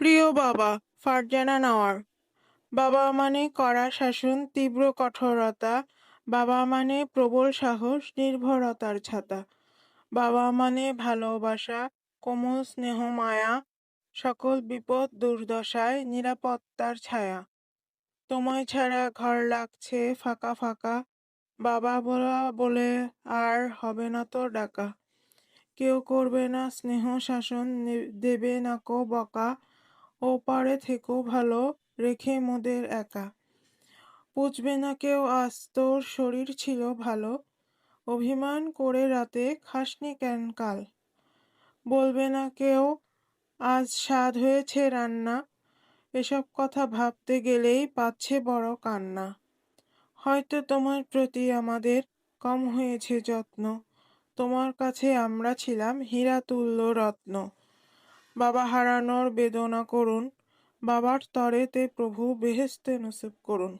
প্রিয় বাবা, ফারজানা নাওয়ার। বাবা মানে কড়া শাসন, তীব্র কঠোরতা। বাবা মানে প্রবল সাহস, নির্ভরতার ছাতা। বাবা মানে ভালোবাসা, কোমল স্নেহ, মায়া। সকল বিপদ, দুর্দশায় নিরাপত্তার ছায়া। তোমায় ছাড়া ঘর লাগছে ফাঁকা ফাঁকা। বাবা বলা বলে আর হবে না তো ডাকা। কেউ করবে না স্নেহ শাসন দেবে না কো বকা। ও পারে থেকো, ভালো রেখে মোদের একা। পুষবে না কেউ আজ তোর শরীর ছিল ভালো। অভিমান করে রাতে খাসনি কেন কাল? বলবে না কেউ আজ স্বাদ হয়েছে রান্না। এসব কথা ভাবতে গেলেই পাচ্ছে বড় কান্না। হয়তো তোমার প্রতি আমাদের কম হয়েছে যত্ন। তোমার কাছে আমরা ছিলাম হীরা তুল্য রত্ন। বাবা হারানোর বেদনা করুন বাবার তরেতে প্রভু বেহেস্তে নসিব করুন।